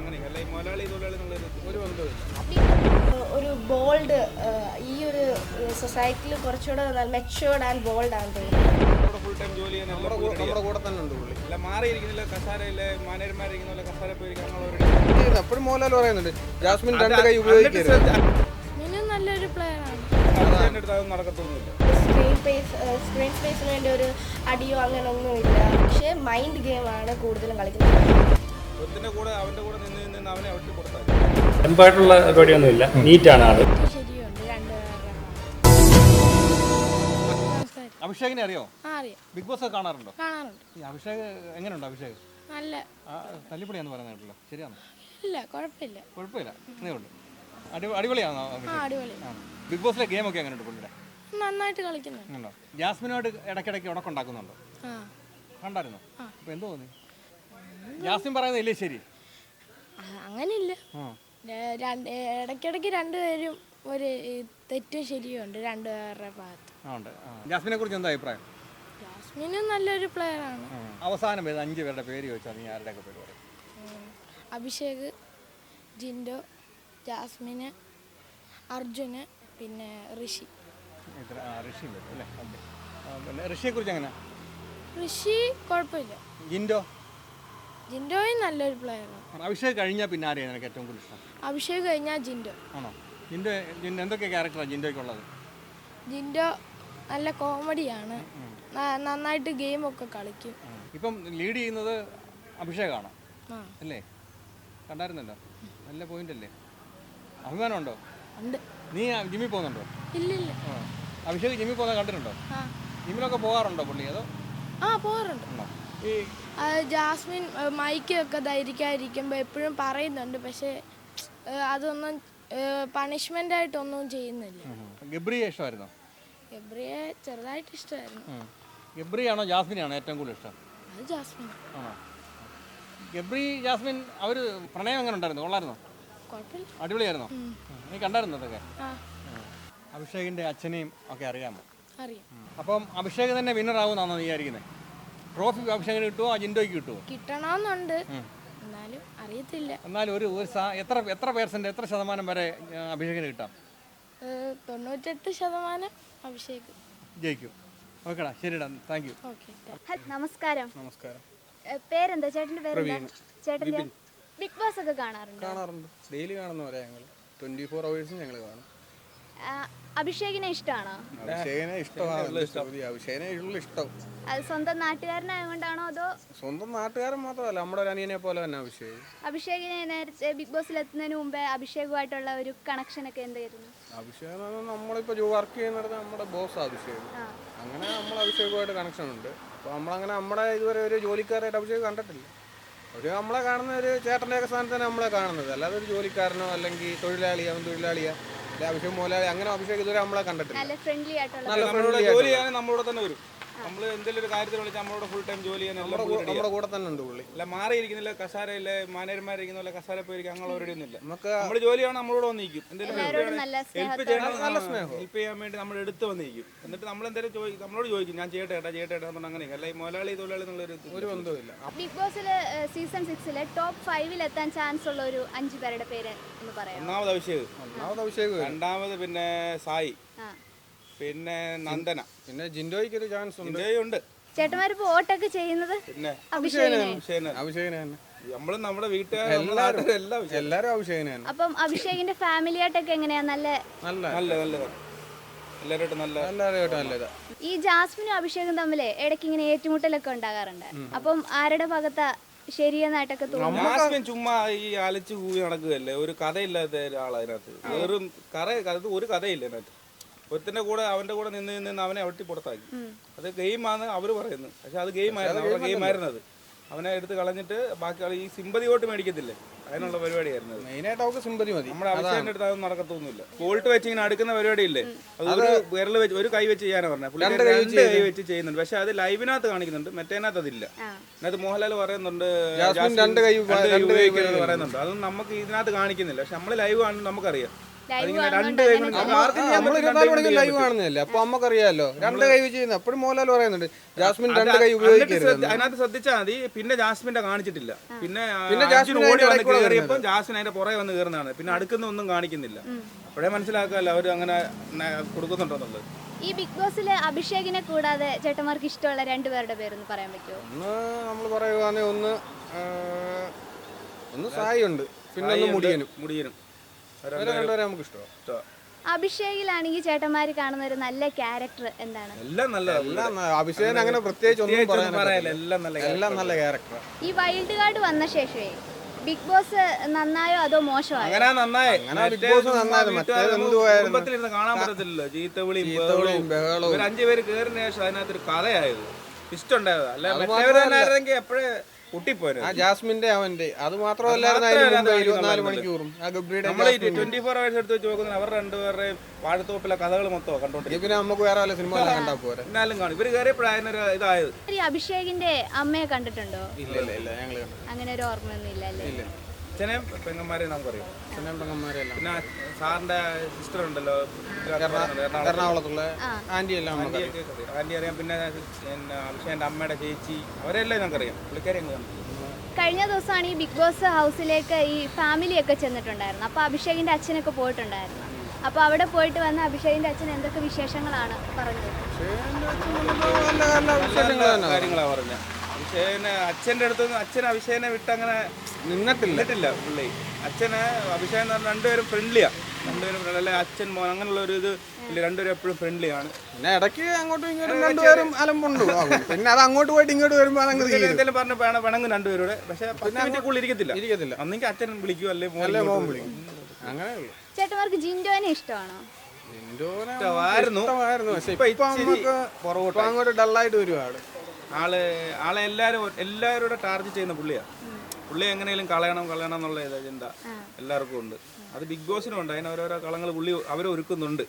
അങ്ങനെ അല്ല ഈ മലയാളി തൊഴിലാളി ഒരു ഒരു ബോൾഡ് ഈ ഒരു സൊസൈറ്റിയിൽ കുറച്ചുകൂടെ മെച്ചുവേർഡ് ആൻഡ് ബോൾഡ് ആണ് തോന്നുന്നു ഫുൾ ടൈം ജോലി നമ്മുടെ നമ്മുടെ കൂടെ തന്നെ ഉണ്ട് പുള്ളി. അല്ല മാറിയിരിക്കുന്നില്ല കസാരയിലെ കസാര മോഹൻലാൽ പറയുന്നുണ്ട് ജാസ്മിൻ രണ്ട് കൈ ഉപയോഗിക്കരുത്. നല്ലൊരു പ്ലെയർ ആണ്. സ്ക്രീൻ സ്പേസ് സ്ക്രീൻ സ്പേസിന് വേണ്ടി ഒരു അടിയോ അങ്ങനെ ഒന്നുമില്ല. പക്ഷേ മൈൻഡ് ഗെയിമാണ് കൂടുതലും കളിക്കുന്നത്. ഒരുത്തിന്റെ കൂടെ അവന്റെ കൂടെ നിന്ന് നിന്ന് അവനെ അവർക്ക് കൊടുത്താൽ എമ്പായിട്ടുള്ള പരിപാടിയൊന്നുമില്ല. നീറ്റാണ് ആൾ. അഭിഷേകിനെ അറിയോ? ആ അറിയാം. ബിഗ് ബോസ് ഒക്കെ കാണാറുണ്ടോ? കാണാറുണ്ട്. ഈ അഭിഷേക് എങ്ങനെയുണ്ട് അഭിഷേക്? നല്ല. തല്ലിപ്പൊടിയാന്ന് പറയുന്നത് കേട്ടല്ലോ ശരിയാണോ? ഇല്ല കുഴപ്പമില്ല. കുഴപ്പമില്ല. എന്നേ ഉള്ളൂ. അടി അടിപൊളിയാണോ ആ അടിപൊളി. ബിഗ് ബോസിലെ ഗെയിം ഒക്കെ എങ്ങനെയുണ്ട് പുള്ളിയുടെ? നന്നായിട്ട് കളിക്കുന്നുണ്ടോ. ജാസ്മിനോട് ഇടയ്ക്കിടയ്ക്ക് ഉടക്കുണ്ടാക്കുന്നുണ്ടോ ആ. കണ്ടായിരുന്നോ? അപ്പോൾ എന്തോ തോന്നി? ജാസ്മിൻ പറയുന്നത് ഇല്ലേ ശരി അങ്ങനെയില്ല. ഇടയ്ക്കിടയ്ക്ക് രണ്ടുപേരും ഒരു തെറ്റും ശരിയും ഉണ്ട്. രണ്ടുപേരുടെ ഭാഗത്ത്. ഉണ്ട്. ജാസ്മിനെ കുറിച്ച് എന്താ അഭിപ്രായം? ജാസ്മിനും നല്ലൊരു പ്ലെയർ ആണ്. അവസാനം ഏത് അഞ്ച് പേരുടെ പേര് ചോദിച്ചാൽ നീ ആരുടെയൊക്കെ പേര് പറയും? അഭിഷേക് ജിൻഡോ ജാസ്മിന് അർജുന് പിന്നെ ഋഷി. ഇത്ര ആ ഋഷി വരും അല്ലേ? ഓക്കെ. പിന്നെ ഋഷിയെ കുറിച്ച് എങ്ങനെ ഋഷി കുഴപ്പമില്ല. ജിൻഡോ? ജിൻഡോയും നല്ലൊരു പ്ലെയറാണ് അഭിഷേക് കഴിഞ്ഞാൽ പിന്നെ ആരെയാണ് നിനക്ക് ഏറ്റവും കൂടുതൽ ഇഷ്ടം? അഭിഷേക് കഴിഞ്ഞാൽ ജിൻഡോ. ആണോ? ജിൻഡോ ജിൻഡോ എന്തൊക്കെ ക്യാരക്ടറാണ് ജിൻഡോയ്ക്കുള്ളത്? ജിൻഡോ നല്ല കോമഡിയാണ് ന- നന്നായിട്ട് ഗെയിമൊക്കെ കളിക്കും. ഇപ്പം ലീഡ് ചെയ്യുന്നത് അഭിഷേകാണ്. ആ. അല്ലേ? കണ്ടായിരുന്നല്ലോ? നല്ല പോയിന്റ് അല്ലേ? അഭിമാനമുണ്ടോ? ഉണ്ട്. നീ ജിമ്മിൽ പോകുന്നുണ്ടോ? ഇല്ല ഇല്ല അഭിഷേക് ജിമ്മിൽ പോകുന്നത് കണ്ടിട്ടുണ്ടോ? ആ. ജിമ്മിലൊക്കെ പോകാറുണ്ടോ പുള്ളി? അതോ? ആ പോകാറുണ്ട്. ഉണ്ടോ ജാസ്മിൻ മൈക്കൊക്കെ ധരിക്കാതിരിക്കുമ്പോൾ എപ്പോഴും പറയുന്നുണ്ട് പക്ഷേ അതൊന്നും പണിഷ്മെന്റ് ആയിട്ടൊന്നും ചെയ്യുന്നില്ല. ഗബ്രിയെ ഇഷ്ടമായിരുന്നോ? ഗബ്രിയെ ചെറുതായിട്ട് ഇഷ്ടമായിരുന്നു. ഗബ്രിയാണോ ജാസ്മിനാണോ ഏറ്റവും കൂടുതൽ ഇഷ്ടം? അത് ജാസ്മിൻ. ആണോ? ഗബ്രി ജാസ്മിൻ അവർ പ്രണയം എങ്ങനെ ഉണ്ടായിരുന്നു? കൊള്ളായിരുന്നോ? അടിപൊളിയായിരുന്നോ. നീ കണ്ടായിരുന്നോ അതൊക്കെ ഉം. അച്ഛനെയും ഒക്കെ അറിയാമോ? അറിയാം. അപ്പം അഭിഷേക് തന്നെ വിന്നർ ആവുന്നാണോ വിചാരിക്കുന്നത് ട്രോഫി ഓപ്ഷൻ കിട്ടുമോ അജിൻഡോയ്ക്ക് കിട്ടുമോ കിട്ടണമെന്നുണ്ട്. എന്നാലും അറിയത്തില്ല. എന്നാലും ഒരു ഒരു സാ- എത്ര എത്ര പേഴ്സന്റ് എത്ര ശതമാനം വരെ ആ, അഭിഷേകിന് കിട്ടാം? ഏഹ്, തൊണ്ണൂറ്റെട്ട് ശതമാനം അഭിഷേക്. ജയിക്കും. ഓക്കെടാ ശരിടാ. താങ്ക് യു ഓക്കെ നമസ്കാരം. നമസ്കാരം. എ, പേരെന്താ? ചേട്ടന്റെ പേരെന്താ? ചേട്ടന്റെ ബിഗ് ബോസ് ഒക്കെ കാണാറുണ്ട്? കാണാറുണ്ട്. ഡെയിലി കാണുന്ന പറയാം ഞങ്ങൾ ട്വന്റി ഫോർ അവേഴ്സും ഞങ്ങൾ കാണും അഭിഷേകിനെ ഇഷ്ടമാണോ? അഭിഷേകനെ ഇഷ്ടമാണ്. ചോദ്യം? അഭിഷേകനെ ഉള്ള ഇഷ്ടം. അത് സ്വന്തം നാട്ടുകാരനായതുകൊണ്ടാണോ അതോ സ്വന്തം നാട്ടുകാരൻ മാത്രമല്ല നമ്മുടെ ഒരു അനിയനെ പോലെ തന്നെ അഭിഷേക്. അഭിഷേകിനെ നേരത്തെ ബിഗ് ബോസിൽ എത്തുന്നതിന് മുമ്പേ അഭിഷേകുമായിട്ടുള്ള ഒരു കണക്ഷൻ ഒക്കെ എന്തായിരുന്നു? അഭിഷേക് നമ്മളിപ്പോ വർക്ക് ചെയ്യുന്നിടത്ത് നമ്മുടെ ബോസ് അഭിഷേക്. ആ. അങ്ങനെ നമ്മൾ അഭിഷേകുമായിട്ട് കണക്ഷൻ ഉണ്ട്. അപ്പോൾ നമ്മളങ്ങനെ നമ്മുടെ ഇതുവരെ ഒരു ജോലിക്കാരായിട്ട് അഭിഷേക് കണ്ടിട്ടില്ല. ഒരു നമ്മളെ കാണുന്ന ഒരു ചേട്ടന്റെ ഒക്കെ സ്ഥാനത്ത് തന്നെ നമ്മളെ കാണുന്നത്. അല്ലാതെ ഒരു ജോലിക്കാരനോ അല്ലെങ്കിൽ തൊഴിലാളിയോ അവൻ തൊഴിലാളിയാ. അഭിഷേക് മോലാളി അങ്ങനെ അഭിഷേക് ഇതുവരെ നമ്മളെ കണ്ടിട്ടില്ല. നല്ല ഫ്രണ്ട്ലി ആയിട്ടുള്ള നല്ല നമ്മളോട് ഫ്രണ്ട്ലി ജോലി ചെയ്യാൻ നമ്മളോട് തന്നെ വരും. നമ്മൾ എന്തെങ്കിലും ഒരു കാര്യത്തിൽ വിളിച്ചാൽ നമ്മളോട് ഫുൾ ടൈം ജോലി ചെയ്യാൻ എല്ലാം full ready നമ്മുടെ കൂടെ തന്നെ ഉണ്ട് പുള്ളി. അല്ല മാറിയിരിക്കുന്നില്ല കസാരയില്ല മാനേജർമാരിരിക്കുന്ന പോലെ കസാര പോയിരിക്കും അങ്ങനെ ഒന്നും ഇല്ല നമുക്ക് നമ്മൾ ജോലിയാണ് നമ്മളോട് വന്നിരിക്കും. എന്തെങ്കിലും എല്ലാവരോടും നല്ല ഹെൽപ്പ് സ്നേഹത്തോടെ ചെയ്യണം. ഹെൽപ്പ് ചെയ്യാൻ വേണ്ടി നമ്മൾ എടുത്ത് വന്നിരിക്കും. എന്നിട്ട് നമ്മൾ എന്തെങ്കിലും ചോദിക്കും നമ്മളോട് ചോദിക്കും ഞാൻ ചെയ്യട്ടെ ഏട്ടാ ചെയ്യട്ടെ ഏട്ടാ എന്ന് പറഞ്ഞാൽ അങ്ങനെ അല്ല ഈ മലയാളി തൊഴിലാളി എന്നുള്ളൊരു ഇത് ഒരു ബന്ധവുമില്ല ബിഗ് ബോസിൽ സീസൺ സിക്സിലെ ടോപ്പ് ഫൈവിൽ എത്താൻ ചാൻസ് ഉള്ള ഒരു അഞ്ചു പേരുടെ പേര് എന്ന് പറയാം ഒന്നാമത് അഭിഷേക്. ഒന്നാമത് അഭിഷേക് വരും. രണ്ടാമത് പിന്നെ സായി. ആ. പിന്നെ നന്ദന. പിന്നെ ജിൻഡോയ്ക്ക് ഒരു ചാൻസ് ഉണ്ട് ഉണ്ട് ചേട്ടന്മാരിപ്പോ വോട്ടൊക്കെ ചെയ്യുന്നത് പിന്നെ അഭിഷേകിനെ അഭിഷേക് അഭിഷേകിനെ തന്നെ നമ്മളും നമ്മുടെ വീട്ടുകാർ എല്ലാവരും. എല്ലാം അഭിഷേക്. എല്ലാവരും അഭിഷേകിനെ തന്നെ അപ്പം അഭിഷേകിന്റെ ഫാമിലി ആയിട്ടൊക്കെ എങ്ങനെയാ? നല്ല ഈ ജാസ്മിനും അഭിഷേകും തമ്മിൽ ഇടയ്ക്ക് ഇങ്ങനെ ഏറ്റുമുട്ടലൊക്കെ ഉണ്ടാകാറുണ്ട്. അപ്പം ആരുടെ ഭാഗത്താ ശരിയെന്നായിട്ടൊക്കെ തോന്നുന്നു ചുമ്മാ ഈ അലച്ചു കൂവി നടക്കുകയല്ലേ? ഒരു കഥയില്ലാത്ത ഒരാളതിനകത്ത്. വെറും കറ അത് ഒരു കഥയില്ല അതിനകത്ത് ഒരുത്തിന്റെ കൂടെ അവന്റെ കൂടെ നിന്ന് നിന്ന് അവനെ അവിട്ടി പുറത്താക്കി. അത് ഗെയിമാണ് അവർ പറയുന്നത്. പക്ഷെ അത് ഗെയിം ആയിരുന്നു അവരുടെ ഗെയിം ആയിരുന്നു അത് അവനെ എടുത്ത് കളഞ്ഞിട്ട് ബാക്കി ഈ സിമ്പതി വോട്ട് മേടിക്കത്തില്ലേ? അതിനുള്ള പരിപാടിയായിരുന്നു മെയിനായിട്ട് അവർക്ക് സിമ്പതി മതി. നമ്മുടെ അഭിഷേകിന്റെ അടുത്ത് അതൊന്നും നടക്കത്തൊന്നുമില്ല. വോൾട്ട് വെച്ച് ഇങ്ങനെ അടുക്കുന്ന പരിപാടിയില്ലേ അത് ഒരു വിരൽ വെച്ച് ഒരു കൈ വെച്ച് ചെയ്യാനാ പറഞ്ഞത് പുള്ളി രണ്ട് കൈ വെച്ച് ചെയ്യുന്നുണ്ട്. പക്ഷെ അത് ലൈവിനകത്ത് കാണിക്കുന്നുണ്ട്. മറ്റേനകത്ത് അതില്ല. അതിനകത്ത് മോഹൻലാൽ പറയുന്നുണ്ട് രണ്ട് കൈ രണ്ട് കൈ ഉപയോഗിക്കരുത് പറയുന്നുണ്ട്. അതൊന്നും നമുക്ക് ഇതിനകത്ത് കാണിക്കുന്നില്ല. പക്ഷെ നമ്മൾ ലൈവ് കാണുമ്പോൾ നമുക്കറിയാം. ലൈവ് രണ്ട് കൈ അങ്ങനെ. കൊണ്ട് ചെയ്യാം. നമ്മൾ പറ്റും, ഇരുപത്തിനാല് രണ്ട് മണിക്കൂർ കൈ ലൈവ് കൊണ്ട് കാണുന്നില്ലേ അപ്പൊ നമുക്കറിയാലോ രണ്ട് കൈ വെച്ച് എപ്പോഴും മോഹൻലാൽ പറയുന്നുണ്ട് ജാസ്മിൻ രണ്ട് കൈ ഉപയോഗിക്കരുത് അതിനകത്ത് ശ്രദ്ധിച്ചാൽ മതി. പിന്നെ ജാസ്മിന്റെ കാണിച്ചിട്ടില്ല. പിന്നെ പിന്നെ ജാസ്മിൻ ഓടി വന്ന് കയറിയപ്പോൾ ജാസ്മിൻ അതിന്റെ പുറകെ വന്ന് കയറുന്നതാണ് പിന്നെ അടുക്കുന്ന ഒന്നും കാണിക്കുന്നില്ല അപ്പോഴേ മനസ്സിലാക്കാല്ലോ അവർ അങ്ങനെ കൊടുക്കുന്നുണ്ടോന്നുള്ളത് ഈ ബിഗ് ബോസിൽ അഭിഷേകിനെ കൂടാതെ ചേട്ടന്മാർക്ക് ഇഷ്ടമുള്ള രണ്ടുപേരുടെ പേരൊന്ന് പറയാൻ പറ്റുമോ? ഒന്ന് നമ്മൾ പറയുവാണെങ്കിൽ ഒന്ന് ഒന്ന് സായി ഉണ്ട് പിന്നെ ഒന്ന് മുടിയനും. മുടിയനും. രണ്ടുപേരെ നമുക്ക് ഇഷ്ടമാണ് ഇഷ്ടമാ. അഭിഷേകിലാണെങ്കിൽ ചേട്ടന്മാര് കാണുന്ന ഒരു നല്ല ക്യാരക്ടർ എന്താണ്? എല്ലാം നല്ലതാണ് എല്ലാം അഭിഷേകൻ അങ്ങനെ പ്രത്യേകിച്ച് ഒന്നും പറയാനില്ല. എല്ലാം നല്ല എല്ലാം നല്ല ക്യാരക്ടർ ഈ വൈൽഡ് കാർഡ് വന്ന ശേഷമേ ബിഗ് ബോസ് നന്നായോ അതോ മോശമായോ? അങ്ങനെ നന്നായി. അങ്ങനെ ബിഗ് ബോസ് നന്നായി മറ്റേ എന്തുവായിരുന്നു? കുടുംബത്തിലിരുന്ന് കാണാൻ പറ്റത്തില്ലല്ലോ. ചീത്തവിളിയും ബഹളവും. ഇവർ അഞ്ചു പേര് കയറിന് ശേഷം അതിനകത്തൊരു കഥയായത്. ഇഷ്ടമുണ്ടായത്. അല്ല തന്നെ എപ്പോഴേ പൊട്ടിപ്പോയത്. ആ ജാസ്മിന്റെ അവന്റെ. അത് മാത്രമല്ലായിരുന്നു അത് അതിന് മാത്രമല്ല മുമ്പ് ഇരുപത്തിനാല് മണിക്കൂറും. ആ ഗബ്രിയുടെ നമ്മൾ ട്വന്റി ഫോർ അവേഴ്സ് എടുത്ത് വെച്ച് നോക്കുന്ന അവരുടെ രണ്ടുപേരുടെയും വാഴത്തോപ്പിലെ കഥകൾ മൊത്തം കണ്ടോണ്ടിരിക്കും. പിന്നെ നമുക്ക് വേറെ വല്ല സിനിമ കണ്ടാ പോരെ? എന്നാലും കാണും. ഇവർ കയറിയപ്പോഴായിരുന്നു ഇതായത്. അഭിഷേകിന്റെ അമ്മയെ കണ്ടിട്ടുണ്ടോ? ഇല്ല ഇല്ല ഇല്ല. ഞങ്ങൾ അങ്ങനെ ഒരു ഓർമ്മയൊന്നും ഇല്ല അല്ലേ? ഇല്ല. അച്ഛനെയും പെങ്ങന്മാരെ നമുക്കറിയാം അച്ഛനും പെങ്ങന്മാരെല്ലാം പിന്നെ സാറിന്റെ സിസ്റ്റർ ഉണ്ടല്ലോ. എറണാകുളത്ത് എറണാകുളത്തുള്ള ആന്റി എല്ലാം അറിയാം. ആന്റി അറിയാം. പിന്നെ അഭിഷേകന്റെ അമ്മയുടെ ചേച്ചി അവരെല്ലാം ഞങ്ങൾക്കറിയാം പുള്ളിക്കാരി കഴിഞ്ഞ ദിവസമാണ് ഈ ബിഗ് ബോസ് ഹൗസിലേക്ക് ഈ ഫാമിലി ഒക്കെ ചെന്നിട്ടുണ്ടായിരുന്നു അപ്പോൾ അഭിഷേകിന്റെ അച്ഛനൊക്കെ പോയിട്ടുണ്ടായിരുന്നു. അപ്പോൾ അവിടെ പോയിട്ട് വന്ന അഭിഷേകിന്റെ അച്ഛൻ എന്തൊക്കെ വിശേഷങ്ങളാണ് പറഞ്ഞത്? നല്ല നല്ല വിശേഷങ്ങൾ തന്നെ കാര്യങ്ങളാ പറഞ്ഞ അഭിഷേകനെ അച്ഛന്റെ അടുത്ത് അച്ഛൻ അഭിഷേകനെ വിട്ട് അങ്ങനെ നിന്നിട്ടില്ല. നിന്നിട്ടില്ല പുള്ളി. അച്ഛന് അഭിഷേക് എന്ന് പറഞ്ഞാൽ രണ്ടുപേരും ഫ്രണ്ട്ലിയാ രണ്ടുപേരും. അല്ലെ അച്ഛൻ മോൻ അങ്ങനെയുള്ള ഒരു ഇത് ഇല്ല രണ്ടുപേരും എപ്പോഴും ഫ്രണ്ട്ലിയാണ് പിന്നെ ഇടയ്ക്ക് അങ്ങോട്ടും ഇങ്ങോട്ടും രണ്ടുപേരും അലമ്പുണ്ട്. പിന്നെ അത് അങ്ങോട്ട് പോയിട്ട് ഇങ്ങോട്ട് വരുമ്പോൾ അതങ്ങ് എന്തെങ്കിലും പറഞ്ഞ വേണം വേണമെങ്കിൽ രണ്ടുപേരുടെ. പക്ഷെ പത്ത് മിനിറ്റ് ഇരിക്കത്തില്ല. ഇരിക്കത്തില്ല. ഒന്നെങ്കിൽ അച്ഛൻ വിളിക്കും അല്ലെ മോൻ അല്ലേ മോൻ വിളിക്കും. അങ്ങനെ ഉള്ളു. ചേട്ടന്മാർക്ക് ജിൻഡോനെ ഇഷ്ടമാണോ? ഇഷ്ടമായിരുന്നു. പക്ഷെ ഇപ്പൊ. അങ്ങോട്ട് ഡള്ളായിട്ട് വരുവാണ്. ആൾ ആളെ എല്ലാരും എല്ലാവരുടെ ടാർജറ്റ് ചെയ്യുന്ന പുള്ളിയാ. പുള്ളി എങ്ങനെയും കളയണം കളയണം എന്നുള്ള ഇതാ ചിന്ത എല്ലാവർക്കും ഉണ്ട്. അത് ബിഗ് ബോസിനും ഉണ്ട്. അതിന് ഓരോരോ കളങ്ങൾ പുള്ളി അവരൊരുക്കുന്നുണ്ട്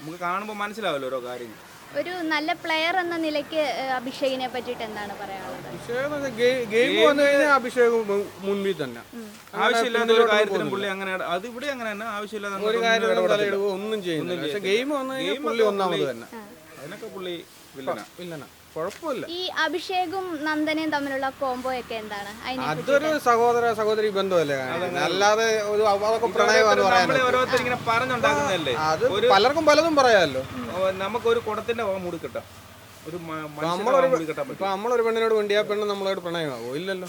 നമുക്ക് കാണുമ്പോൾ മനസ്സിലാവല്ലോ ഓരോ കാര്യങ്ങൾ. ഒരു നല്ല പ്ലെയർ എന്ന നിലയ്ക്ക് അഭിഷേകിനെ പറ്റിയിട്ട് എന്താണ് പറയാനുള്ളത്? അഭിഷേകം ഗെയിം വന്നു കഴിഞ്ഞാൽ അഭിഷേകം മു- മുൻപിൽ തന്നെ. ആവശ്യമില്ലാത്ത ഒരു കാര്യത്തിനും പുള്ളി അങ്ങനെ അത് ഇവിടെ അങ്ങനെ തന്നെ ആവശ്യമില്ലാതെ ഒരു തലയിടുകയോ ഒന്നും ചെയ്യുന്നില്ല. പക്ഷെ ഗെയിം വന്നു കഴിഞ്ഞാൽ പുള്ളി ഒന്നാമത് തന്നെ. അതിനൊക്കെ പുള്ളി വില്ലനാ. ഇല്ലന കുഴപ്പമില്ല. ഈ അഭിഷേകും നന്ദനയും തമ്മിലുള്ള കോംബോ ഒക്കെ എന്താണ്? അതൊരു സഹോദര സഹോദരി ബന്ധമല്ലേ? അല്ലാതെ ഒരു അതൊക്കെ പ്രണയമാണെന്ന് ഓരോരുത്തർ ഇങ്ങനെ പറഞ്ഞുണ്ടാക്കുന്നതല്ലേ? അത് പലർക്കും പലതും പറയാമല്ലോ. നമുക്ക് നമുക്കൊരു കുടത്തിന്റെ മൂടി കിട്ടാം. ഒരു നമ്മളൊരു പെണ്ണിനോട് വേണ്ടി ആ പെണ്ണ് നമ്മളോട് പ്രണയമാവോ? ഇല്ലല്ലോ.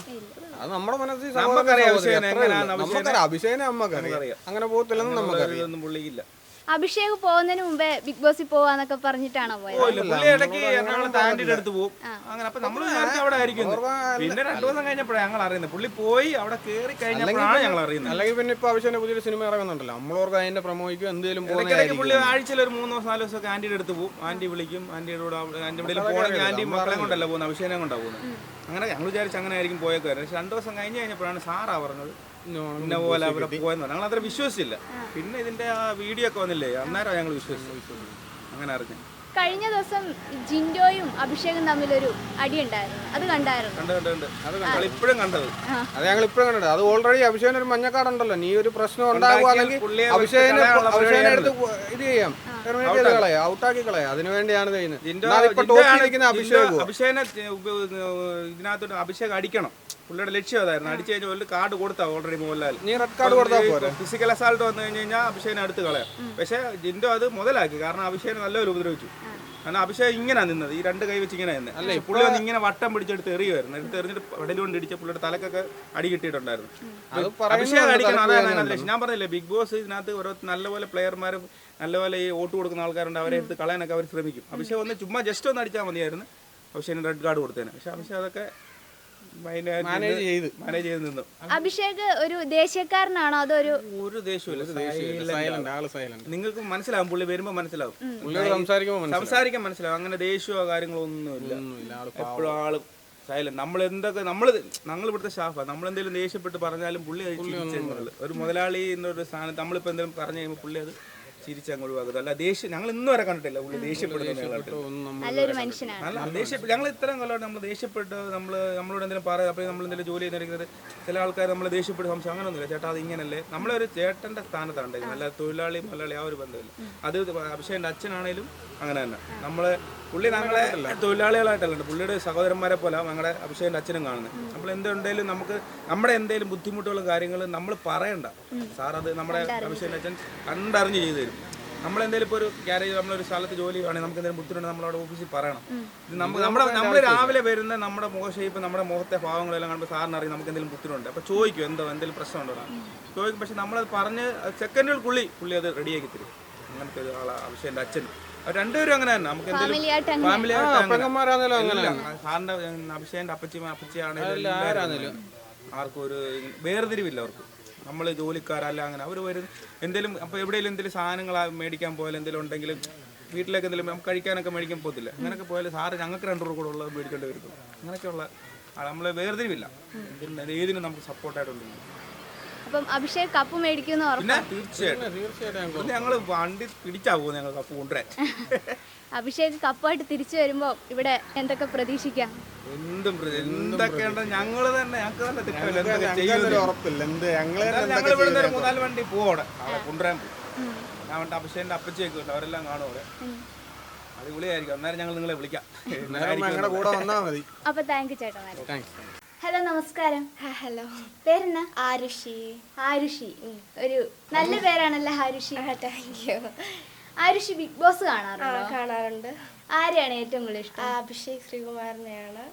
അത് നമ്മുടെ മനസ്സിൽ നമുക്കറിയാം അഭിഷേകനെ അമ്മക്കറിയാം. അങ്ങനെ പോകത്തില്ലെന്ന് നമുക്കറിയാം. പുള്ളിക്കില്ല അഭിഷേക് പോകുന്നതിന് മുമ്പേ ബിഗ് ബോസിൽ പോവാന്നൊക്കെ പറഞ്ഞിട്ടാണോ പോയത്? ഇല്ല, പുള്ളി ഇടയ്ക്ക് എറണാകുളത്ത് ആന്റിയുടെ അടുത്ത് പോകും അങ്ങനെ അപ്പൊ നമ്മൾ അവിടെ ആയിരിക്കും പിന്നെ രണ്ടു ദിവസം കഴിഞ്ഞപ്പോഴാണ് ഞങ്ങൾ അറിയുന്നത്. പുള്ളി പോയി അവിടെ കയറി കഴിഞ്ഞപ്പോഴാണ് ഞങ്ങൾ അറിയുന്നത്. അല്ലെങ്കിൽ പിന്നെ ഇപ്പൊ അഭിഷേകന്റെ പുതിയൊരു സിനിമ ഇറങ്ങുന്നുണ്ടല്ലോ. നമ്മളോർക്ക് അതിന്റെ പ്രമോയിക്കും എന്തെങ്കിലും പുള്ളി ആഴ്ചയിൽ ഒരു മൂന്ന് ദിവസം നാല് ദിവസമൊക്കെ ആന്റിയുടെ അടുത്ത് പോകും ആന്റി വിളിക്കും ആന്റിയുടെ കൂടെ ആന്റി ഇവിടെ പോകണമെങ്കിൽ ആന്റി മക്കളെ കൊണ്ടല്ല പോകുന്നത് അഭിഷേകം കൊണ്ടാണ് പോകുന്നത്. അങ്ങനെ ഞങ്ങൾ വിചാരിച്ചു അങ്ങനെ ആയിരിക്കും പോയേക്കാറ് പക്ഷെ രണ്ടു ദിവസം കഴിഞ്ഞ് കഴിഞ്ഞപ്പോഴാണ് സാറാ പറഞ്ഞത്. ഇന്ന പോലെ അവരെ പോയെന്ന് ഞങ്ങൾ അത്ര വിശ്വസിച്ചില്ല. പിന്നെ ഇതിന്റെ ആ വീഡിയോ ഒക്കെ വന്നില്ലേ അന്നേരം ഞങ്ങൾ വിശ്വസിച്ചു. അങ്ങനെ അറിഞ്ഞു. കഴിഞ്ഞ ദിവസം ജിൻഡോയും അഭിഷേകും തമ്മിലൊരു അടി ഉണ്ടായിരുന്നു അത് കണ്ടായിരുന്നു? കണ്ട് കണ്ട് കണ്ട്. അത് ഞങ്ങൾ ഇപ്പോഴും കണ്ടത്. അത് ഞങ്ങൾ ഇപ്പോഴും കണ്ടത്. അത് ഓൾറെഡി അഭിഷേകന് ഒരു മഞ്ഞക്കാടുണ്ടല്ലോ. നീ ഒരു പ്രശ്നം ഉണ്ടാകുവാണെങ്കിൽ അഭിഷേകനെ അഭിഷേകനെ എടുത്ത് ഇത് ചെയ്യാം. ടെർമിനേറ്റ് ചെയ്ത് കളയാം ഔട്ടാക്കി കളയാ അതിനു വേണ്ടിയാണ് ചെയ്യുന്നത്. അഭിഷേക് അഭിഷേകനെ ഇതിനകത്തോട്ട് അഭിഷേക് അടിക്കണം. പുള്ളിയുടെ ലക്ഷ്യം അതായിരുന്നു. അടിച്ചു കഴിഞ്ഞാൽ ഒരു കാർഡ് കൊടുത്താ ഓൾറെഡി മോഹൻലാൽ. നീ റെഡ് കാർഡ് കൊടുത്താൽ പോരെ? ഫിസിക്കൽ അസാൾട്ട് വന്നു കഴിഞ്ഞ് കഴിഞ്ഞാൽ അഭിഷേകനെ അടുത്ത് കളയാം. പക്ഷേ ജിൻഡോ അത് മുതലാക്കി. കാരണം അഭിഷേകനെ നല്ലൊരു ഉപദ്രവിച്ചു. കാരണം അഭിഷേക് ഇങ്ങനെ നിന്നത്. ഈ രണ്ട് കൈ വെച്ച് ഇങ്ങനെ നിന്ന്. അല്ലേ പുള്ളി വന്ന് ഇങ്ങനെ വട്ടം പിടിച്ചെടുത്ത് എറിയുമായിരുന്നു എടുത്ത് എറിഞ്ഞിട്ട് പടലി കൊണ്ട് ഇടിച്ച പുള്ളിയുടെ തലക്കൊക്കെ അടി കിട്ടിയിട്ടുണ്ടായിരുന്നു. അഭിഷേക് അടിക്കണം. അതാണ് ലക്ഷ്യം. ഞാൻ പറഞ്ഞില്ലേ ബിഗ് ബോസ് ഇതിനകത്ത് ഓരോ നല്ലപോലെ പ്ലെയർമാർ നല്ലപോലെ ഈ വോട്ട് കൊടുക്കുന്ന ആൾക്കാരുണ്ട്. അവരെ എടുത്ത് കളയാനൊക്കെ അവർ ശ്രമിക്കും. അഭിഷേക് ഒന്ന് ചുമ്മാ ജസ്റ്റ് ഒന്ന് അടിച്ചാൽ മതിയായിരുന്നു. അഭിഷേകിന് റെഡ് കാർഡ് കൊടുത്തേനെ. പക്ഷെ അഭിഷേക് അതൊക്കെ മാനേജ് ചെയ്ത് മാനേജ് ചെയ്ത് നിന്നു. അഭിഷേക് ഒരു ദേശീയക്കാരനാണോ അതോ ഒരു ഒരു ദേഷ്യമില്ല സൈലന്റ് ആൾ. സൈലന്റ് നിങ്ങൾക്ക് മനസ്സിലാവും പുള്ളി വരുമ്പോ മനസ്സിലാവും. സംസാരിക്കാൻ മനസ്സിലാവും. അങ്ങനെ ദേഷ്യമോ കാര്യങ്ങളോ ഒന്നുമില്ല. എപ്പോഴും ആൾ സൈലന്റ് നമ്മൾ എന്തൊക്കെ നമ്മൾ നമ്മൾ ഇവിടുത്തെ സ്റ്റാഫാണ് നമ്മൾ എന്തെങ്കിലും ദേഷ്യപ്പെട്ട് പറഞ്ഞാലും പുള്ളി അത് ഒരു മുതലാളി എന്നൊരു സ്ഥാനത്ത് നമ്മളിപ്പോൾ എന്തെങ്കിലും പറഞ്ഞു കഴിയുമ്പോൾ പുള്ളി അത് ചിരിച്ചങ്ങ് ഒഴിവാക്കുന്നത് അല്ല ദേഷ്യം ഞങ്ങൾ ഇന്നും വരെ കണ്ടിട്ടില്ല. പുള്ളി ദേഷ്യപ്പെടുന്ന നല്ല ദേഷ്യപ്പെട്ട് ഞങ്ങൾ ഇത്രയും കൊല്ലമായിട്ട് നമ്മൾ ദേഷ്യപ്പെട്ട് നമ്മൾ നമ്മളോട് എന്തെങ്കിലും പറയാം അപ്പോൾ നമ്മൾ എന്തെങ്കിലും ജോലി ചെയ്തിരിക്കുന്നത് ചില ആൾക്കാർ നമ്മൾ ദേഷ്യപ്പെട്ട് സംശയം അങ്ങനെയൊന്നുമില്ല ചേട്ടാ അത് ഇങ്ങനല്ലേ? നമ്മളൊരു ചേട്ടന്റെ സ്ഥാനത്താണ് അല്ല തൊഴിലാളി മലയാളി ആ ഒരു ബന്ധമില്ല അത് അഭിഷേകന്റെ അച്ഛനാണേലും അങ്ങനെ തന്നെ. നമ്മളെ പുള്ളി ഞങ്ങളെ തൊഴിലാളികളായിട്ടല്ല പുള്ളിയുടെ സഹോദരന്മാരെ പോലെ ഞങ്ങളുടെ അഭിഷേകന്റെ അച്ഛനും കാണുന്നത്. നമ്മൾ എന്തുണ്ടെങ്കിലും നമുക്ക് നമ്മുടെ എന്തെങ്കിലും ബുദ്ധിമുട്ടുകളും കാര്യങ്ങളും നമ്മൾ പറയണ്ട. സാർ അത് നമ്മുടെ അഭിഷേകന്റെ അച്ഛൻ കണ്ടറിഞ്ഞ് ചെയ്തു തരും. നമ്മളെന്തെങ്കിലും ഇപ്പോൾ ഒരു ഗ്യാരേജ് നമ്മളൊരു സ്ഥലത്ത് ജോലി ആണെങ്കിൽ നമുക്ക് എന്തെങ്കിലും ബുദ്ധിമുട്ട് നമ്മളവിടെ ഓഫീസിൽ പറയണം. ഇത് നമുക്ക് നമ്മുടെ നമ്മൾ രാവിലെ വരുന്ന നമ്മുടെ മോശം ഷേപ്പ് നമ്മുടെ മുഖത്തെ ഭാവങ്ങളെല്ലാം കാണുമ്പോൾ സാറിന് അറിയാം നമുക്ക് എന്തെങ്കിലും ബുദ്ധിമുട്ടുണ്ട്. അപ്പോൾ ചോദിക്കും എന്തോ എന്തെങ്കിലും പ്രശ്നം ഉണ്ടോ ചോദിക്കും പക്ഷെ നമ്മളത് പറഞ്ഞ് സെക്കൻഡുകൾക്കുള്ളി പുള്ളി അത് റെഡിയാക്കി തരും. അങ്ങനത്തെ ഒരു ആളാണ് അഭിഷേകന്റെ അവർ രണ്ടുപേരും അങ്ങനെ തന്നെ. നമുക്ക് ഫാമിലി പെങ്ങന്മാരാന്നല്ലോ അങ്ങനെ. സാറിന്റെ അഭിഷേകന്റെ അപ്പച്ചി അപ്പച്ചിയാണെങ്കിലും ആർക്കും ഒരു വേർതിരിവില്ല അവർക്ക്. നമ്മൾ ജോലിക്കാരല്ല അങ്ങനെ. അവർ വരും. എന്തെങ്കിലും അപ്പോൾ എവിടെയെങ്കിലും എന്തെങ്കിലും സാധനങ്ങൾ മേടിക്കാൻ പോയാലും എന്തെങ്കിലും ഉണ്ടെങ്കിലും വീട്ടിലേക്ക് എന്തെങ്കിലും നമുക്ക് കഴിക്കാനൊക്കെ മേടിക്കാൻ പോകത്തില്ല. അങ്ങനെയൊക്കെ പോയാൽ സാറ് ഞങ്ങൾക്ക് രണ്ടു രൂപ കൂടെ ഉള്ളത് മേടിക്കേണ്ടി വരും. അങ്ങനെയൊക്കെയുള്ള നമ്മളെ വേർതിരിവില്ല. എന്തിനും ഏതിനും നമുക്ക് സപ്പോർട്ടായിട്ടുണ്ട് അപ്പം അഭിഷേക് കപ്പ് മേടിക്കുന്ന ഉറപ്പ്. പിന്നെ തീർച്ചയായിട്ടും. തീർച്ചയായിട്ടും ഞങ്ങൾ വണ്ടി പിടിച്ചാ പോകുന്നത് ഞങ്ങൾ കപ്പ് കൊണ്ടുവരാൻ. അഭിഷേക് കപ്പായിട്ട് തിരിച്ചു വരുമ്പോൾ ഇവിടെ എന്തൊക്കെ പ്രതീക്ഷിക്കാം? എന്തും പ്രതി- എന്തൊക്കെയുണ്ട്? ഞങ്ങൾ തന്നെ ഞങ്ങൾക്ക് തന്നെ തിട്ടമില്ല എന്തൊക്കെ ചെയ്യുന്നത് ഉറപ്പില്ല. എന്ത് ഞങ്ങളെ ഞങ്ങൾ ഇവിടുന്ന് ഒരു മൂന്നാൽ വണ്ടി പോവാടെ. അവിടെ കൊണ്ടുവരാൻ പോകും ഞാൻ വേണ്ട അഭിഷേകന്റെ അപ്പച്ചിയൊക്കെ ഉണ്ട് അവരെല്ലാം കാണും അവിടെ. അടിപൊളിയായിരിക്കും. അന്നേരം ഞങ്ങൾ നിങ്ങളെ വിളിക്കാം. ഞങ്ങളുടെ കൂടെ വന്നാൽ മതി. അപ്പൊ താങ്ക് യു ചേട്ടാ താങ്ക്സ് ഹലോ നമസ്കാരം. ഹലോ. പേരെന്നാ? ആരുഷി. ആരുഷി. ഒരു നല്ല പേരാണല്ലോ Arushi? Thank you Arushi Bigg Boss കാണാറുണ്ട്? കാണാറുണ്ടോ. ആരെയാണ് ഏറ്റവും കൂടുതൽ ഇഷ്ടം? അഭിഷേക് ശ്രീകുമാറിനെയാണ്.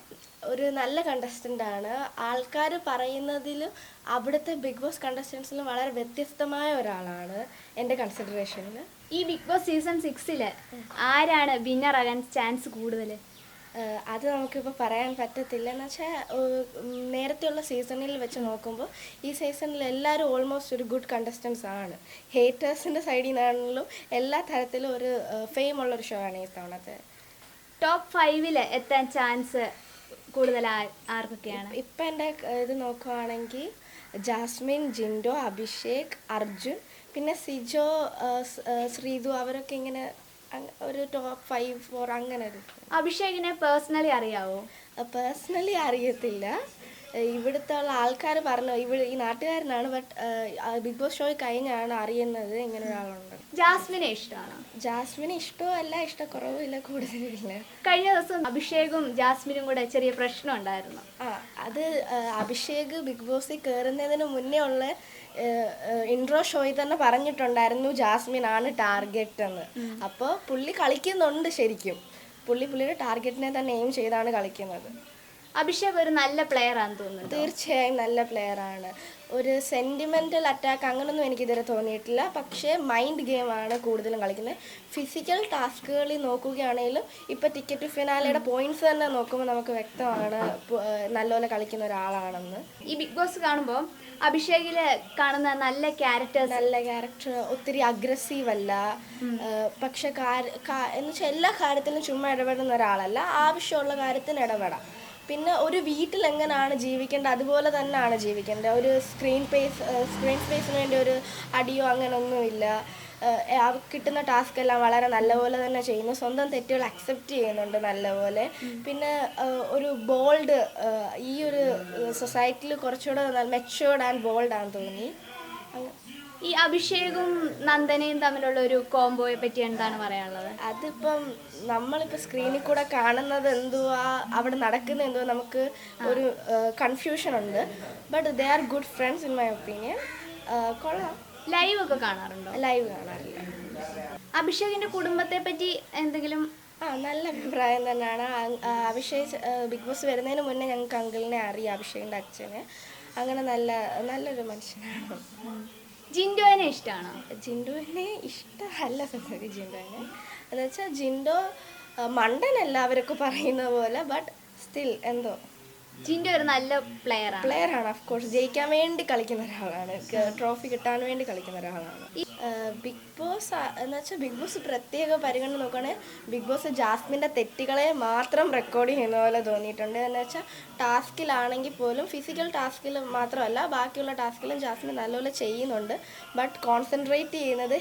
ഒരു നല്ല കണ്ടസ്റ്റന്റ് ആണ്. ആൾക്കാർ പറയുന്നതിലും അവിടുത്തെ ബിഗ് ബോസ് കണ്ടസ്റ്റൻസിലും വളരെ വ്യത്യസ്തമായ ഒരാളാണ് എന്റെ കൺസിഡറേഷനിൽ ഈ ബിഗ് ബോസ് സീസൺ സിക്സിൽ ആരാണ് വിന്നർ ആകാൻ ചാൻസ് കൂടുതൽ അത് നമുക്കിപ്പോൾ പറയാൻ പറ്റത്തില്ല എന്ന് വെച്ചാൽ നേരത്തെയുള്ള സീസണിൽ വെച്ച് നോക്കുമ്പോൾ ഈ സീസണിൽ എല്ലാവരും ഓൾമോസ്റ്റ് ഒരു ഗുഡ് കണ്ടസ്റ്റൻസ് ആണ്. ഹേറ്റേഴ്സിന്റെ സൈഡിൽ നിന്നാണെങ്കിലും എല്ലാ തരത്തിലും ഒരു ഫെയിം ഉള്ളൊരു ഷോ ആണ് ഈ തവണത്തെ. ടോപ്പ് ഫൈവിൽ എത്താൻ ചാൻസ് കൂടുതൽ ആർക്കൊക്കെയാണ്? ഇപ്പം എന്റെ ഇത് നോക്കുവാണെങ്കിൽ ജാസ്മിൻ ജിൻഡോ അഭിഷേക് അർജുൻ പിന്നെ സിജോ ശ്രീതു അവരൊക്കെ ഇങ്ങനെ ഒരു ടോപ്പ് ഫൈവ് ഫോർ അങ്ങനെ ഒരു അഭിഷേകിനെ പേഴ്സണലി അറിയാവോ? പേഴ്സണലി അറിയത്തില്ല. ഇവിടുത്തെ ഉള്ള ആൾക്കാർ പറഞ്ഞു ഇവിടെ ഈ നാട്ടുകാരനാണ് ബട്ട് ബിഗ് ബോസ് ഷോയിൽ കഴിഞ്ഞാണ് അറിയുന്നത് ഇങ്ങനെ ഒരാളുണ്ട്. ജാസ്മിനെ ഇഷ്ടമാണ്? ജാസ്മിന് ഇഷ്ടമല്ല ഇഷ്ടക്കുറവില്ല കൂടുതലില്ല. കഴിഞ്ഞ ദിവസം അഭിഷേകും ജാസ്മിനും കൂടെ ചെറിയ പ്രശ്നം ഉണ്ടായിരുന്നു. ആ അത് അഭിഷേക് ബിഗ് ബോസിൽ കയറുന്നതിന് മുന്നേ ഉള്ള ഇൻട്രോ ഷോയിൽ തന്നെ പറഞ്ഞിട്ടുണ്ടായിരുന്നു ജാസ്മിൻ ആണ് ടാർഗറ്റ് എന്ന്. അപ്പോൾ പുള്ളി കളിക്കുന്നുണ്ട് ശരിക്കും. പുള്ളി പുള്ളിയുടെ ടാർഗറ്റിനെ തന്നെ എയിം ചെയ്താണ് കളിക്കുന്നത്. അഭിഷേക് ഒരു നല്ല പ്ലെയർ ആണെന്ന് തോന്നുന്നു തീർച്ചയായും നല്ല പ്ലെയർ ആണ്. ഒരു സെന്റിമെന്റൽ അറ്റാക്ക് അങ്ങനൊന്നും എനിക്കിതുവരെ തോന്നിയിട്ടില്ല. പക്ഷേ മൈൻഡ് ഗെയിമാണ് കൂടുതലും കളിക്കുന്നത്. ഫിസിക്കൽ ടാസ്കുകളിൽ നോക്കുകയാണെങ്കിലും ഇപ്പം ടിക്കറ്റ് ഫിനാലയുടെ പോയിന്റ്സ് തന്നെ നോക്കുമ്പോൾ നമുക്ക് വ്യക്തമാണ് നല്ലപോലെ കളിക്കുന്ന ഒരാളാണെന്ന്. ഈ ബിഗ് ബോസ് കാണുമ്പോൾ അഭിഷേകിൽ കാണുന്ന നല്ല ക്യാരക്ടർ നല്ല ക്യാരക്ടർ ഒത്തിരി അഗ്രസീവ് അല്ല. പക്ഷെ എന്ന് വെച്ചാൽ എല്ലാ കാര്യത്തിലും ചുമ്മാ ഇടപെടുന്ന ഒരാളല്ല. ആവശ്യമുള്ള കാര്യത്തിന് ഇടപെടാം. പിന്നെ ഒരു വീട്ടിൽ എങ്ങനെയാണ് ജീവിക്കേണ്ടത്? അതുപോലെ തന്നെയാണ് ജീവിക്കേണ്ടത്. ഒരു സ്ക്രീൻ പേസ് സ്ക്രീൻ സ്പേസിന് വേണ്ടി ഒരു അടിയോ അങ്ങനെയൊന്നുമില്ല കിട്ടുന്ന ടാസ്ക് എല്ലാം വളരെ നല്ലപോലെ തന്നെ ചെയ്യുന്നു. സ്വന്തം തെറ്റുകൾ അക്സെപ്റ്റ് ചെയ്യുന്നുണ്ട് നല്ലപോലെ. പിന്നെ ഒരു ബോൾഡ് ഈ ഒരു സൊസൈറ്റിയിൽ കുറച്ചുകൂടെ മെച്ചുവേർഡ് ആൻഡ് ബോൾഡ് ആണെന്ന് തോന്നി. ഈ അഭിഷേകും നന്ദനയും തമ്മിലുള്ള ഒരു കോംബോയെ പറ്റി എന്താണ് പറയാനുള്ളത്? അതിപ്പം നമ്മളിപ്പോൾ സ്ക്രീനിൽ കൂടെ കാണുന്നത് എന്തുവാ അവിടെ നടക്കുന്ന എന്തുവാ നമുക്ക് ഒരു കൺഫ്യൂഷൻ ഉണ്ട്. But they are good friends in my opinion കൊള്ളാം. ലൈവ് ഒക്കെ കാണാറുണ്ടോ? ലൈവ് കാണാറില്ല അഭിഷേകിന്റെ കുടുംബത്തെ പറ്റി എന്തെങ്കിലും? ആ നല്ല അഭിപ്രായം തന്നെയാണ്. അഭിഷേക് ബിഗ് ബോസ് വരുന്നതിന് മുന്നേ ഞങ്ങൾക്ക് അങ്കിളിനെ അറിയാം അഭിഷേകിന്റെ അച്ഛനെ. അങ്ങനെ നല്ല നല്ലൊരു മനുഷ്യനാണ്. ജിൻഡോനെ ഇഷ്ടമാണോ ജിൻഡോനെ ഇഷ്ടമല്ല സത്യത്തിൽ ജിൻഡോനെ. എന്ന് വെച്ചാൽ ജിൻഡോ മണ്ടൻ എല്ലാവരൊക്കെ പറയുന്ന പോലെ ബട്ട് സ്റ്റിൽ എന്തോ ജിൻഡോ ഒരു നല്ല പ്ലെയർ ആണ്. പ്ലെയർ ആണ് ഓഫ് കോഴ്സ് ജയിക്കാൻ വേണ്ടി കളിക്കുന്ന ഒരാളാണ്. ട്രോഫി കിട്ടാൻ വേണ്ടി കളിക്കുന്ന ഒരാളാണ്. ബിഗ് ബോസ് എന്ന് വെച്ചാൽ ബിഗ് ബോസ് പ്രത്യേക പരിഗണന നോക്കുകയാണെങ്കിൽ ബിഗ് ബോസ് ജാസ്മിന്റെ തെറ്റുകളെ മാത്രം റെക്കോർഡ് ചെയ്യുന്ന പോലെ തോന്നിയിട്ടുണ്ട്. എന്ന് വെച്ചാൽ ടാസ്കിലാണെങ്കിൽ പോലും ഫിസിക്കൽ ടാസ്കിൽ മാത്രമല്ല ബാക്കിയുള്ള ടാസ്കിലും ജാസ്മിൻ നല്ലപോലെ ചെയ്യുന്നുണ്ട്. ബട്ട് കോൺസെൻട്രേറ്റ് ചെയ്യുന്നത്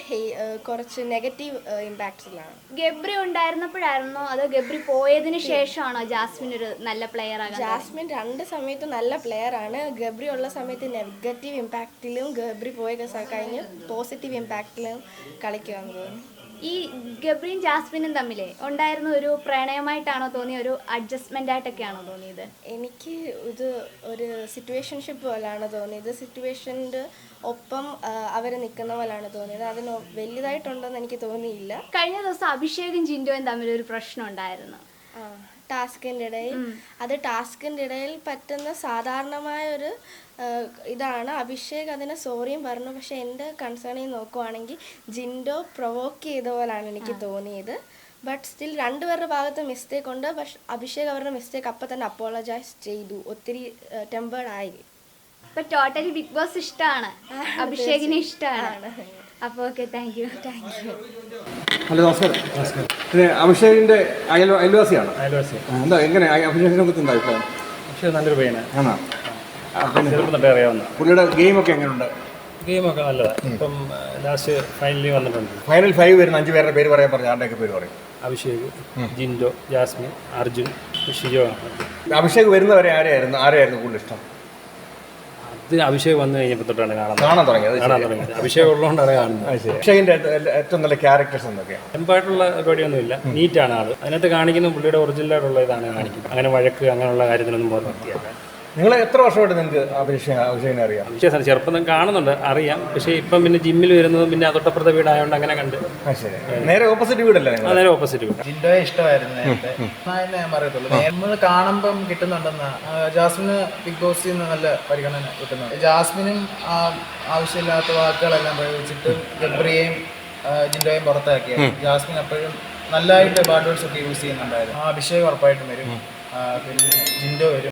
കുറച്ച് നെഗറ്റീവ് ഇമ്പാക്ട്സിലാണ് ഗബ്രി ഉണ്ടായിരുന്നപ്പോഴായിരുന്നോ? അതോ ഗബ്രി പോയതിന് ശേഷമാണോ ജാസ്മിൻ ഒരു നല്ല പ്ലെയർ ആകാൻ ജാസ്മിൻ രണ്ട് സമയത്തും നല്ല പ്ലെയർ ആണ്. ഗബ്രി ഉള്ള സമയത്ത് നെഗറ്റീവ് ഇമ്പാക്റ്റിലും ഗബ്രി പോയ കഴിഞ്ഞ് പോസിറ്റീവ് ഇമ്പാക്റ്റിലും കളിക്കുക ഈ ഗബ്രിയും ജാസ്മിനും തമ്മിൽ ഉണ്ടായിരുന്ന ഒരു പ്രണയമായിട്ടാണോ തോന്നിയ? ഒരു അഡ്ജസ്റ്റ്മെന്റ് ആയിട്ടൊക്കെയാണോ തോന്നിയത്? എനിക്ക് ഇത് ഒരു സിറ്റുവേഷൻഷിപ്പ് പോലെയാണ് തോന്നിയത്. സിറ്റുവേഷന്റെ ഒപ്പം അവർ നിൽക്കുന്ന പോലെയാണ് തോന്നിയത്. അതിന് വലുതായിട്ടുണ്ടെന്ന് എനിക്ക് തോന്നിയില്ല. കഴിഞ്ഞ ദിവസം അഭിഷേകും ജിൻഡോയും തമ്മിൽ ഒരു പ്രശ്നം ഉണ്ടായിരുന്നു. ടാസ്കിന്റെ ഇടയിൽ. അത് ടാസ്കിന്റെ ഇടയിൽ പറ്റുന്ന സാധാരണമായ ഒരു ഇതാണ്. അഭിഷേക് അതിനെ സോറിയും പറഞ്ഞു. പക്ഷെ എന്റെ കൺസേണിൽ നോക്കുവാണെങ്കിൽ ജിൻഡോ പ്രൊവോക്ക് ചെയ്ത പോലാണ് എനിക്ക് തോന്നിയത്. ബട്ട് സ്റ്റിൽ രണ്ടുപേരുടെ ഭാഗത്ത് മിസ്റ്റേക്ക് ഉണ്ട്. പക്ഷെ അഭിഷേക് അവരുടെ മിസ്റ്റേക്ക് അപ്പം തന്നെ അപ്പോളജൈസ് ചെയ്തു. ഒത്തിരി ടെമ്പേർഡ് ആയി ഇപ്പൊ ടോട്ടലി ബിഗ് ബോസ് ഇഷ്ടമാണ് അഭിഷേകിനെ ഇഷ്ടമാണ് അപ്പൊ okay thank you thank you hello നമസ്കാരം. ഇത് അഭിഷേകിന്റെ അയൽ അയൽവാസിയാണ് അയൽവാസി. എന്താ എങ്ങനെ? അഭിഷേകിനെ കുറിച്ച് എന്താ അഭിപ്രായം? അഭിഷേക് നല്ലൊരു പയ്യനാണ് ആണോ? ചെറുപ്പം തൊട്ടേ അറിയാവുന്ന. പുള്ളിയുടെ ഗെയിമൊക്കെ എങ്ങനെയുണ്ട് ഗെയിമൊക്കെ നല്ലതാണ് ഇപ്പം ലാസ്റ്റ് ഫൈനലിൽ വന്നിട്ടുണ്ട്. ഫൈനൽ ഫൈവ് വരുന്ന അഞ്ച് പേരുടെ പേര് പറയാൻ പറഞ്ഞു ആരുടെയൊക്കെ പേര് പറയും? അഭിഷേക് ജിൻഡോ ജാസ്മിൻ അർജുൻ ഷിജോ അഭിഷേക് വരുന്നവരെ ആരെയായിരുന്നു ആരെയായിരുന്നു കൂടുതൽ ഇഷ്ടം? അത് അഭിഷേക് വന്നു കഴിഞ്ഞപ്പോൾ തൊട്ടാണ് കാണാൻ കാണാൻ തുടങ്ങിയത്. കാണാൻ തുടങ്ങിയത്. അഭിഷേക് ഉള്ളതുകൊണ്ടാണ് കാണുന്നത്. അഭിഷേകിന്റെ ഏറ്റവും നല്ല ക്യാരക്ടേഴ്സ് എന്തൊക്കെയാണ്? എമ്പായിട്ടുള്ള പരിപാടിയൊന്നുമില്ല നീറ്റാണ് ആൾ. അതിനകത്ത് കാണിക്കുന്ന പുള്ളിയുടെ ഒറിജിനലായിട്ടുള്ള ഇതാണ് കാണിക്കുന്നത്. അങ്ങനെ വഴക്ക് അങ്ങനെയുള്ള കാര്യത്തിനൊന്നും പോകുന്ന വ്യക്തിയല്ല നിങ്ങൾ എത്ര വർഷമായിട്ട് നിങ്ങൾക്ക് അഭിഷേക് അഭിഷേകനെ അറിയാം? അഭിഷേക് ചെറുപ്പം കാണുന്നുണ്ട് അറിയാം. പക്ഷേ ഇപ്പം പിന്നെ ജിമ്മിൽ വരുന്നതും പിന്നെ അതൊട്ടപ്പുറത്തെ വീടായതുകൊണ്ട് അങ്ങനെ കണ്ട്. ശരി. നേരെ ഓപ്പോസിറ്റ് വീടല്ലേ നേരെ ഓപ്പോസിറ്റ് വീട്. ജിൻഡോയെ ഇഷ്ടമായിരുന്നു നേരത്തെ. ഞാൻ പറയത്തുള്ളൂ. നമ്മൾ കാണുമ്പം കിട്ടുന്നുണ്ടെന്ന്. ജാസ്മിന് ബിഗ് ബോസിൽ നിന്ന് നല്ല പരിഗണന കിട്ടുന്നുണ്ട്. ജാസ്മിനും ആ, ആവശ്യമില്ലാത്ത വാക്കുകളെല്ലാം പ്രയോഗിച്ചിട്ട് ഗബ്രിയെയും ജിൻഡോയും പുറത്താക്കിയത് ജാസ്മിൻ അപ്പോഴും നല്ലതായിട്ട് ബാഡ് വേർഡ്സ് ഒക്കെ യൂസ് ചെയ്യുന്നുണ്ടായിരുന്നു. ആ അഭിഷേക് ഉറപ്പായിട്ടും വരും. പിന്നെ ജിൻഡോ വരും.